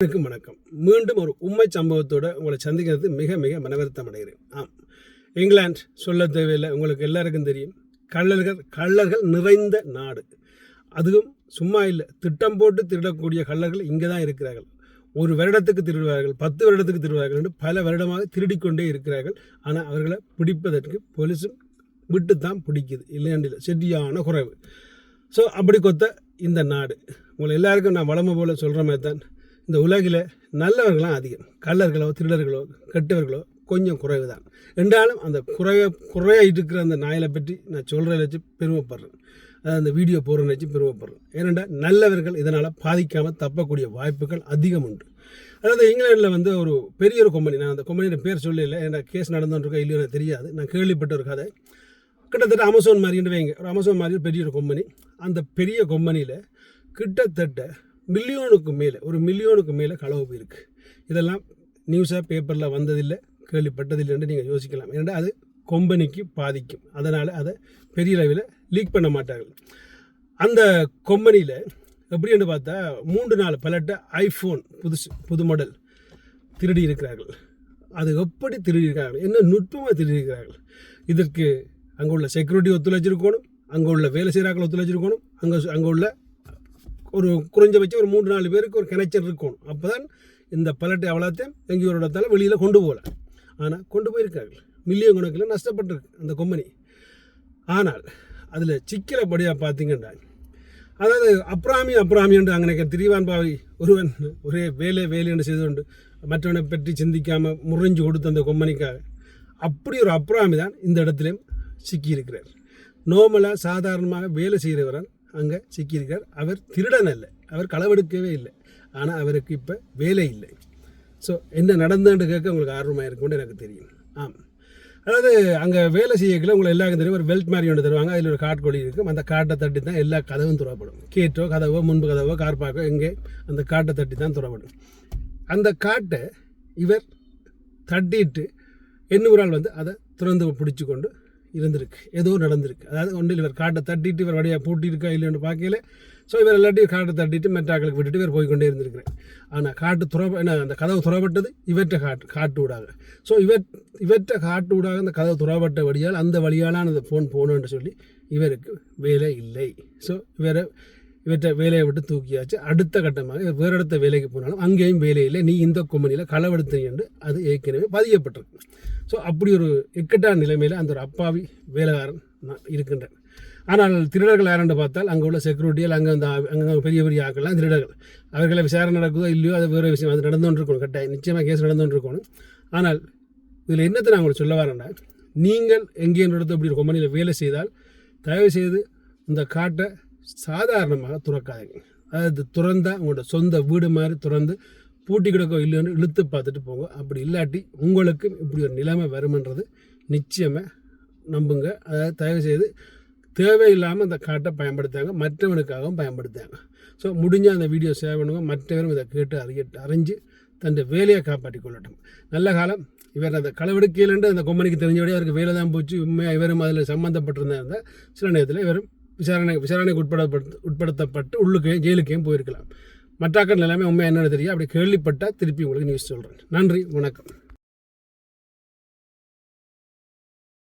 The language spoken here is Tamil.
வணக்கம் வணக்கம். மீண்டும் ஒரு உண்மை சம்பவத்தோட உங்களை சந்திக்கிறது மிக மிக மனவருத்தம் அடைகிறேன். ஆம். இங்கிலாந்து சொல்ல தேவையில்லை. உங்களுக்கு எல்லாருக்கும் தெரியும். கள்ளர்கள் கள்ளர்கள் நிறைந்த நாடு. அதுவும் சும்மா இல்லை. திட்டம் போட்டு திருடக்கூடிய கள்ளர்கள் இங்கே தான் இருக்கிறார்கள். ஒரு வருடத்துக்கு திருடுவார்கள் பத்து வருடத்துக்கு திருடுவார்கள் என்று பல வருடமாக திருடிக்கொண்டே இருக்கிறார்கள். ஆனால் அவர்களை பிடிப்பதற்கு போலீஸும் விட்டு தான் பிடிக்குது. இல்லையாண்டில் செட்டியான குறைவு. ஸோ அப்படி கொத்த இந்த நாடு. உங்களை எல்லாருக்கும் நான் வளமை போல சொல்கிற மாதிரி தான். இந்த உலகில் நல்லவர்களாம் அதிகம். கள்ளர்களோ திருடர்களோ கெட்டவர்களோ கொஞ்சம் குறைவு தான் என்றாலும் அந்த குறைய குறைய இருக்கிற அந்த நாயலை பற்றி நான் சொல்கிறத வச்சு பெருமைப்படுறேன். அதாவது அந்த வீடியோ போடுறத வச்சு பெருமைப்படுறேன். ஏனென்றால் நல்லவர்கள் இதனால் பாதிக்காமல் தப்பக்கூடிய வாய்ப்புகள் அதிகம் உண்டு. அதாவது இங்கிலாண்டில் வந்து ஒரு பெரிய ஒரு கம்பெனி நான் அந்த கம்பெனியோட பேர் சொல்லல ஏன்னா கேஸ் நடந்துருக்கா இல்லையோ எனக்கு தெரியாது. நான் கேள்விப்பட்ட ஒரு கதை. கிட்டத்தட்ட அமேசான் மாதிரின்னு வைங்க. ஒரு அமேசான் மாதிரி பெரிய ஒரு கம்பெனி அந்த பெரிய கம்பெனியில் கிட்டத்தட்ட மில்லியனுக்கு மேலே ஒரு மில்லியனுக்கு மேலே களவு போயிருக்கு. இதெல்லாம் நியூஸாக பேப்பரில் வந்ததில்லை கேள்விப்பட்டதில்லைன்னு நீங்கள் யோசிக்கலாம். ஏன்னா அது கொம்பனிக்கு பாதிக்கும். அதனால் அதை பெரிய அளவில் லீக் பண்ண மாட்டார்கள். அந்த கொம்பனியில் எப்படின்னு பார்த்தா மூன்று நாலு பலட்ட ஐஃபோன் புதுசு புது மாடல் திருடி இருக்கிறார்கள். அது எப்படி திருடி இருக்கிறார்கள்? என்ன நுட்பமாக திருடி இருக்கிறார்கள்? இதற்கு அங்கே உள்ள செக்யூரிட்டி ஒத்துழைச்சிருக்கணும் அங்கே உள்ள வேலை செய்கிறாக்கள் ஒத்துழைச்சிருக்கணும் அங்கே அங்கே உள்ள ஒரு குறைஞ்சபட்சம் ஒரு மூன்று நாலு பேருக்கு ஒரு கிணச்சல் இருக்கணும் அப்போ தான் இந்த பலட்டை அவ்வளோத்தையும் எங்கேயோ ஒரு வெளியில் கொண்டு போகல ஆனால் கொண்டு போயிருக்கார்கள் மில்லியன் கணக்கில் நஷ்டப்பட்டிருக்கு அந்த கம்பெனி. ஆனால் அதில் சிக்கலப்படியாக பார்த்தீங்கன்னா அதாவது அப்ராமி அப்ராமி என்று அங்கே திரிவான் பாவி ஒருவன் ஒரே வேலை வேலை என்று செய்து கொண்டு மற்றவனை பற்றி சிந்திக்காமல் முறிஞ்சு கொடுத்த அந்த கொம்பனிக்காக அப்படி ஒரு அப்ராமி தான் இந்த இடத்துலையும் சிக்கியிருக்கிறார். நோமலாக சாதாரணமாக வேலை செய்கிறவரான் அங்கே சிக்கியிருக்கார் அவர் திருடன் அல்ல. அவர் களவெடுக்கவே இல்லை. ஆனால் அவருக்கு இப்போ வேலை இல்லை. ஸோ என்ன நடந்தான்னு கேட்க உங்களுக்கு ஆர்வமாக இருக்கும்னு எனக்கு தெரியும். ஆம். அதாவது அங்கே வேலை செய்யக்கல உங்களுக்கு எல்லாருக்கும் தெரியும் ஒரு வெல்ட் மாதிரி ஒன்று தருவாங்க. அதில் ஒரு காட் இருக்கும். அந்த காட்டை தட்டி தான் எல்லா கதவும் துறப்படும். கேட்டோ கதவோ முன்பு கதவோ கார்பாக்கோ எங்கே அந்த காட்டை தட்டி தான் துறப்படும். அந்த காட்டை இவர் தட்டிட்டு இன்னொரு ஆள் வந்து அதை திறந்து பிடிச்சி கொண்டு இருந்திருக்கு. ஏதோ நடந்திருக்கு. அதாவது ஒன்றில் இவர் காட்டை தட்டிட்டு இவர் வழியாக பூட்டியிருக்கா இல்லைன்னு பார்க்கல. ஸோ இவர் எல்லாத்தையும் காட்டை தட்டிட்டு மெட்டாக்களுக்கு விட்டுட்டு இவர் போய்கொண்டே இருந்திருக்கிறேன் ஆனால் காட்டு துற என்ன அந்த கதவு துறப்பட்டது இவற்றை காட்டு காட்டு ஊடாக ஸோ இவர் இவற்றை காட்டு விடாக அந்த கதவு துறப்பட்ட வழியால் அந்த வழியாலான அந்த ஃபோன் போகணுன்னு சொல்லி இவருக்கு வேலை இல்லை. ஸோ இவரை இவற்றை வேலையை விட்டு தூக்கியாச்சு. அடுத்த கட்டமாக வேறு இடத்த வேலைக்கு போனாலும் அங்கேயும் வேலை இல்லை. நீ இந்த கொம்பனியில் களவெடுத்து என்று அது ஏற்கனவே பதியப்பட்டிருக்கு. ஸோ அப்படி ஒரு இக்கட்டான நிலைமையில் அந்த ஒரு அப்பாவி வேலைக்காரன் நான் இருக்கின்றேன். ஆனால் திருடர்கள் யாரென்று பார்த்தால் அங்கே உள்ள செக்யூரிட்டிகள் அங்கே அந்த அங்கே பெரிய பெரிய ஆக்கள்லாம் திருடர்கள். அவர்களை விசாரணை நடக்குதோ இல்லையோ அது வேறு விஷயம். அது நடந்துகிட்டு இருக்கணும் கட்டாயம். நிச்சயமாக கேஸ் நடந்துகிட்டு இருக்கணும் ஆனால் இதில் என்னத்தை நான் உங்களுக்கு சொல்ல வரேன்னா நீங்கள் எங்கே இடத்து அப்படி ஒரு கம்பெனியில் வேலை செய்தால் தயவு செய்து இந்த காட்டை சாதாரணமாக துறக்காதீங்க. அதாவது துறந்தால் உங்களோட சொந்த வீடு மாதிரி துறந்து பூட்டி கிடக்கோ இல்லைன்னு இழுத்து பார்த்துட்டு போங்க. அப்படி இல்லாட்டி உங்களுக்கு இப்படி ஒரு நிலைமை வருமன்றது நிச்சயமாக நம்புங்க. அதாவது தயவு செய்து தேவையில்லாமல் அந்த காட்டை பயன்படுத்தாங்க. மற்றவனுக்காகவும் பயன்படுத்தாங்க. ஸோ முடிஞ்ச அந்த வீடியோ சேவ் பண்ணுங்க. மற்றவரும் இதை கேட்டு அறிய அறிஞ்சு தன் வேலையை காப்பாற்றி கொள்ளட்டும். நல்ல காலம். இவர் அந்த களவெடுக்கையிலேருந்து அந்த கொம்பனிக்கு தெரிஞ்சபடியே அவருக்கு வேலை தான் போச்சு. உண்மையாக இவரும் அதில் சம்மந்தப்பட்டிருந்தாங்க சில நேரத்தில் இவரும் விசாரணை விசாரணைக்கு உட்படப்பட்டு உட்படுத்தப்பட்டு உள்ளுக்கையும் ஜெயிலுக்கையும் போயிருக்கலாம். மற்றாக்கள் எல்லாமே உண்மை என்னென்னு தெரியும் அப்படி கேள்விப்பட்டால் திருப்பி உங்களுக்கு நியூஸ் சொல்கிறேன் நன்றி வணக்கம்.